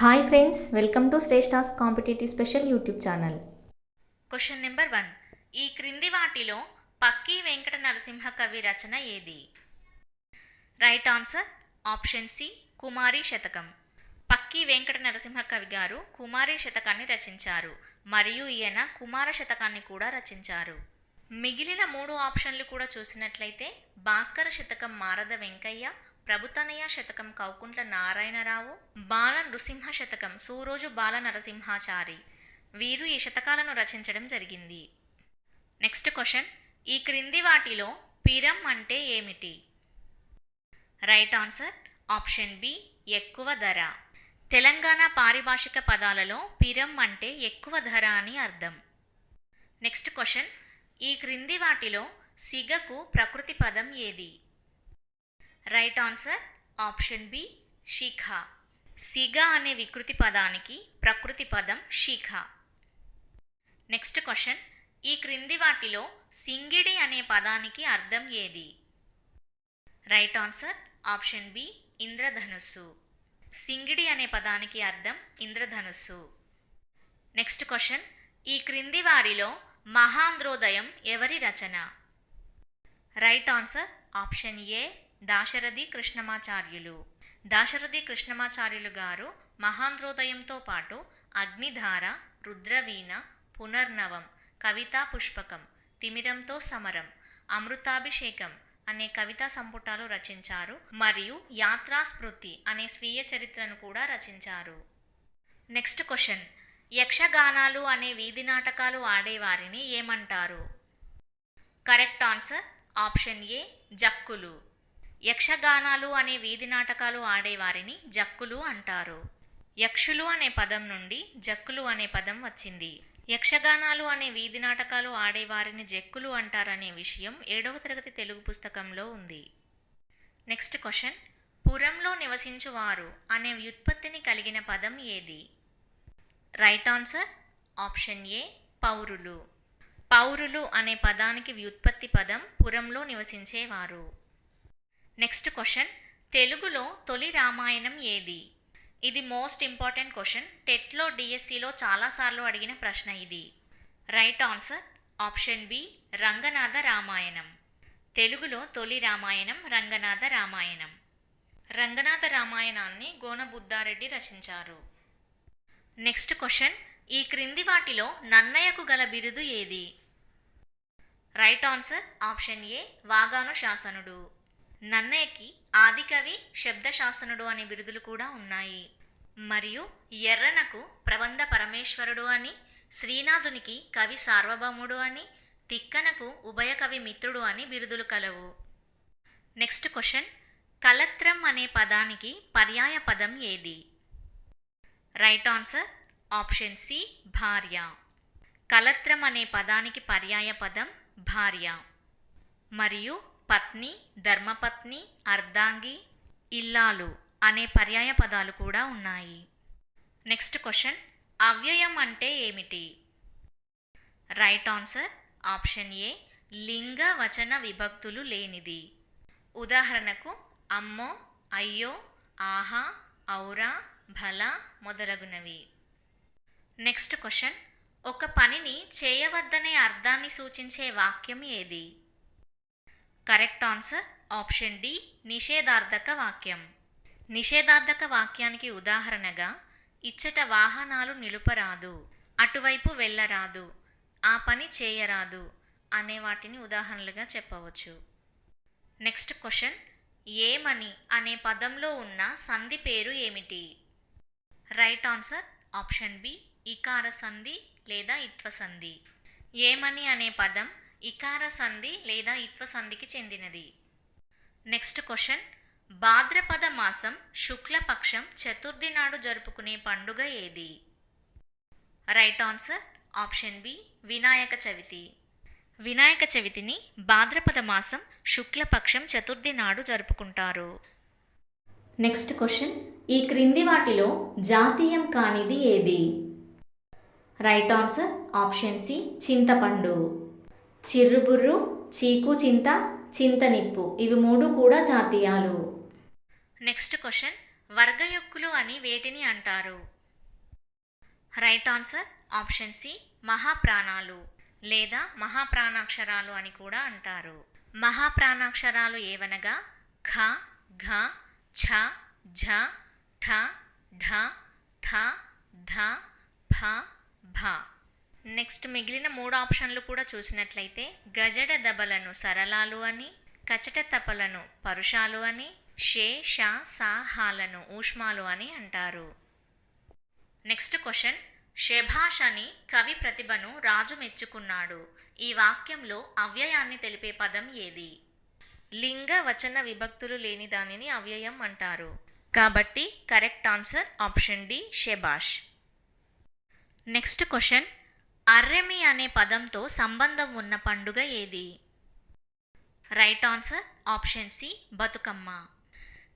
Hi friends welcome to Shreshta's competitive special YouTube channel question number one ఈ క్రింది వాటిలో పక్కి వెంకట నరసింహ కవి రచన ఏది? Right answer option C Kumari Shatakam. Pakki Venkata Narasimha కవి గారు కుమారి శతకాన్ని రచించారు. మరియు ఈయన కుమార శతకాన్ని కూడా రచించారు. మిగిలిన మూడు ఆప్షన్లు కూడా చూసినట్లయితే భాస్కర శతకం మారద వెంకయ్య ప్రభుతనయ శతకం కౌకుంట్ల నారాయణరావు బాల నృసింహ శతకం సూరోజు బాల నరసింహాచారి. వీరు ఈ శతకాలను రచించడం జరిగింది. Next question. ఈ క్రింది వాటిలో పిరం అంటే ఏమిటి? Right answer. ఆప్షన్ బి ఎక్కువ ధర. తెలంగాణ పారిభాషిక పదాలలో పిరం అంటే ఎక్కువ ధర అని అర్థం. Next question. ఈ క్రింది వాటిలో సిగకు ప్రకృతి పదం ఏది? రైట్ ఆన్సర్ ఆప్షన్ బి శిఖ సిగ అనే వికృతి పదానికి ప్రకృతి పదం శిఖ నెక్స్ట్ క్వశ్చన్ ఈ క్రింది వాటిలో సింగిడి అనే పదానికి అర్థం ఏది? రైట్ ఆన్సర్ ఆప్షన్ బి ఇంద్రధనుస్సు. సింగిడి అనే పదానికి అర్థం ఇంద్రధనుస్సు. నెక్స్ట్ క్వశ్చన్ ఈ క్రింది వారిలో మహాంధ్రోదయం ఎవరి రచన? Right answer option A Dasarathi Krishnamacharyulu. Dasarathi Krishnamacharyulu garu మహాంధ్రోదయంతో పాటు అగ్నిధార రుద్రవీణ పునర్నవం కవితా పుష్పకం తిమిరంతో సమరం అమృతాభిషేకం అనే కవితా సంపుటాలు రచించారు మరియు యాత్రా స్మృతి అనే స్వీయ చరిత్రను కూడా రచించారు. Next question. యక్షగానాలు అనే వీధి నాటకాలు ఆడేవారిని ఏమంటారు? కరెక్ట్ ఆన్సర్ ఆప్షన్ ఏ జక్కులు. యక్షగానాలు అనే వీధి నాటకాలు ఆడేవారిని జక్కులు అంటారు. యక్షులు అనే పదం నుండి జక్కులు అనే పదం వచ్చింది. యక్షగానాలు అనే వీధి నాటకాలు ఆడేవారిని జక్కులు అంటారనే విషయం ఏడవ తరగతి తెలుగు పుస్తకంలో ఉంది. Next question. పురంలో నివసించువారు అనే వ్యుత్పత్తిని కలిగిన పదం ఏది? Right answer. Option A. పౌరులు. పౌరులు అనే పదానికి వ్యుత్పత్తి పదం పురంలో నివసించేవారు. నెక్స్ట్ క్వశ్చన్ తెలుగులో తొలి రామాయణం ఏది? ఇది మోస్ట్ ఇంపార్టెంట్ క్వశ్చన్ టెట్లో డిఎస్సిలో చాలాసార్లు అడిగిన ప్రశ్న ఇది. Right answer option B Ranganatha Ramayanam. తెలుగులో తొలి రామాయణం రంగనాథ రామాయణం. రంగనాథ రామాయణాన్ని గోనబుద్ధారెడ్డి రచించారు. నెక్స్ట్ క్వశ్చన్ ఈ క్రింది వాటిలో నన్నయ్యకు గల బిరుదు ఏది? రైట్ ఆన్సర్ ఆప్షన్ ఏ వాగాను శాసనుడు. నన్నయ్యకి ఆదికవి శబ్దశాసనుడు అనే బిరుదులు కూడా ఉన్నాయి. మరియు ఎర్రనకు ప్రబంధ పరమేశ్వరుడు అని శ్రీనాథునికి కవి సార్వభౌముడు అని తిక్కనకు ఉభయ కవి మిత్రుడు అని బిరుదులు కలవు. Next question. కలత్రం అనే పదానికి పర్యాయ పదం ఏది? Right answer. ఆప్షన్ సి భార్య. కలత్రం అనే పదానికి పర్యాయ పదం భార్య. మరియు పత్ని ధర్మపత్ని అర్ధాంగి ఇల్లాలు అనే పర్యాయ పదాలు కూడా ఉన్నాయి. నెక్స్ట్ క్వశ్చన్ అవ్యయం అంటే ఏమిటి? రైట్ ఆన్సర్ ఆప్షన్ ఏ లింగ వచన విభక్తులు లేనిది. ఉదాహరణకు అమ్మో అయ్యో ఆహా ఔరా భల మొదలగునవి. నెక్స్ట్ క్వశ్చన్ ఒక పనిని చేయవద్దనే అర్థాన్ని సూచించే వాక్యం ఏది? కరెక్ట్ ఆన్సర్ ఆప్షన్ డి నిషేధార్థక వాక్యం. నిషేధార్థక వాక్యానికి ఉదాహరణగా ఇచ్చట వాహనాలు నిలుపరాదు అటువైపు వెళ్ళరాదు ఆ పని చేయరాదు అనే వాటిని ఉదాహరణలుగా చెప్పవచ్చు. నెక్స్ట్ క్వశ్చన్ ఏమని అనే పదంలో ఉన్న సంధి పేరు ఏమిటి? రైట్ ఆన్సర్ ఆప్షన్ బి ఇకార సంధి లేదా ఇత్వ సంధి. ఏమని అనే పదం ఇకార సంధి లేదా ఇత్వ సంధికి చెందినది. నెక్స్ట్ క్వశ్చన్ భాద్రపద మాసం శుక్లపక్షం చతుర్థి నాడు జరుపుకునే పండుగ ఏది? Right answer option B Vinayaka Chavithi. Vinayaka చవితిని భాద్రపద మాసం శుక్లపక్షం చతుర్థి నాడు జరుపుకుంటారు. నెక్స్ట్ క్వశ్చన్ ఈ క్రింది వాటిలో జాతీయం కానిది ఏది? రైట్ ఆన్సర్ ఆప్షన్ సి చింతపండు. చిర్రుబుర్రు చీకు చింత చింతనిప్పు ఇవి మూడు కూడా జాతీయాలు. Next question. వర్గయొక్కులు అని వేటిని అంటారు? రైట్ ఆన్సర్ ఆప్షన్ సి మహాప్రాణాలు లేదా మహాప్రాణాక్షరాలు అని కూడా అంటారు. మహాప్రాణాక్షరాలు ఏవనగా? ఖ ఘ ఛ ఝ ఠ ఢ థ ధ ఫ భ. నెక్స్ట్ మిగిలిన మూడు ఆప్షన్లు కూడా చూసినట్లయితే గజడ దబలను సరళాలు అని కచట తపలను పరుషాలు అని షే షా సా హాలను ఊష్మాలు అని అంటారు. Next question. శభాష్ అని కవి ప్రతిభను రాజు మెచ్చుకున్నాడు. ఈ వాక్యంలో అవ్యయాన్ని తెలిపే పదం ఏది? లింగ వచన విభక్తులు లేని దానిని అవ్యయం అంటారు. కాబట్టి కరెక్ట్ ఆన్సర్ ఆప్షన్ డి షెబాష్ నెక్స్ట్ క్వశ్చన్. అర్రెమి అనే పదంతో సంబంధం ఉన్న పండుగ ఏది? Right answer option C Bathukamma.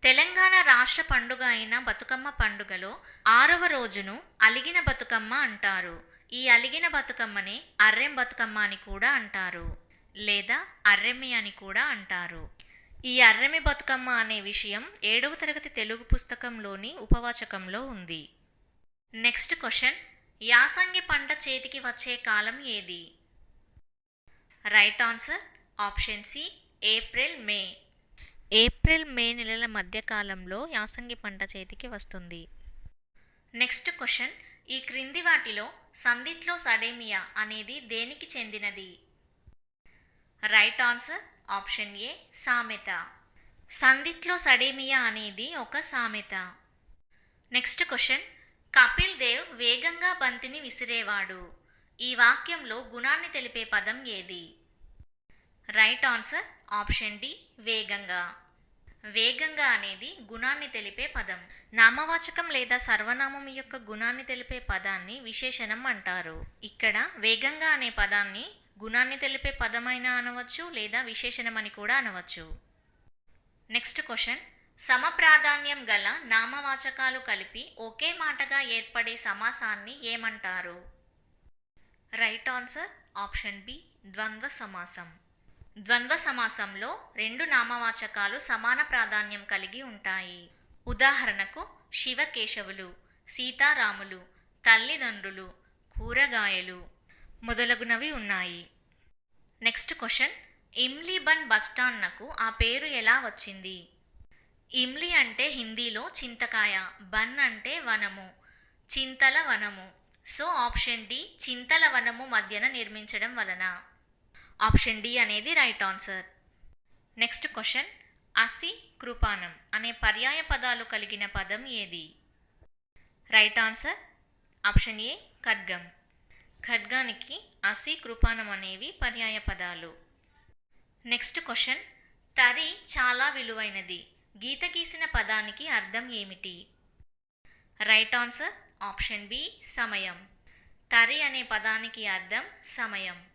Telangana రాష్ట్ర పండుగ అయిన బతుకమ్మ పండుగలో ఆరవ రోజును అలిగిన బతుకమ్మ అంటారు. ఈ అలిగిన బతుకమ్మని అర్రెం బతుకమ్మ అని కూడా అంటారు. లేదా అర్రెమి అని కూడా అంటారు. ఈ అర్రెమి బతుకమ్మ అనే విషయం ఏడవ తరగతి తెలుగు పుస్తకంలోని ఉపవాచకంలో ఉంది. నెక్స్ట్ క్వశ్చన్ యాసంగి పంట చేతికి వచ్చే కాలం ఏది? Right answer option C April May. April May నెలల మధ్య కాలంలో యాసంగి పంట చేతికి వస్తుంది. నెక్స్ట్ క్వశ్చన్ ఈ క్రింది వాటిలో సందిట్లో సడేమియా అనేది దేనికి చెందినది? రైట్ ఆన్సర్ ఆప్షన్ ఏ సామెత. సందిట్లో సడేమియా అనేది ఒక సామెత. నెక్స్ట్ క్వశ్చన్ కపిల్ దేవ్ వేగంగా బంతిని విసిరేవాడు. ఈ వాక్యంలో గుణాన్ని తెలిపే పదం ఏది? రైట్ ఆన్సర్ ఆప్షన్ డి వేగంగా. వేగంగా అనేది గుణాన్ని తెలిపే పదం. నామవాచకం లేదా సర్వనామం యొక్క గుణాన్ని తెలిపే పదాన్ని విశేషణం అంటారు. ఇక్కడ వేగంగా అనే పదాన్ని గుణాన్ని తెలిపే పదమైనా అనవచ్చు లేదా విశేషణం అని కూడా అనవచ్చు. Next question. సమప్రాధాన్యం గల నామవాచకాలు కలిపి ఒకే మాటగా ఏర్పడే సమాసాన్ని ఏమంటారు? రైట్ ఆన్సర్ ఆప్షన్ బి ద్వంద్వ సమాసం. ద్వంద్వ సమాసంలో రెండు నామవాచకాలు సమాన ప్రాధాన్యం కలిగి ఉంటాయి. ఉదాహరణకు శివకేశవులు సీతారాములు తల్లిదండ్రులు కూరగాయలు మొదలగునవి ఉన్నాయి. నెక్స్ట్ క్వశ్చన్ ఇమ్లీబన్ బన్ ఆ పేరు ఎలా వచ్చింది? ఇమ్లి అంటే హిందీలో చింతకాయ బన్ అంటే వనము చింతల వనము. సో ఆప్షన్ డి చింతల వనము మధ్యన నిర్మించడం వలన. ఆప్షన్ డి అనేది రైట్ ఆన్సర్. నెక్స్ట్ క్వశ్చన్ అసి కృపానం అనే పర్యాయ పదాలు కలిగిన పదం ఏది? రైట్ ఆన్సర్ ఆప్షన్ ఏ ఖడ్గం. ఖడ్గానికి అసి కృపానం అనేవి పర్యాయ పదాలు. నెక్స్ట్ క్వశ్చన్ తరి చాలా విలువైనది. గీత గీసిన పదానికి అర్థం ఏమిటి? రైట్ ఆన్సర్ ఆప్షన్ బి సమయం. తరి అనే పదానికి అర్థం సమయం.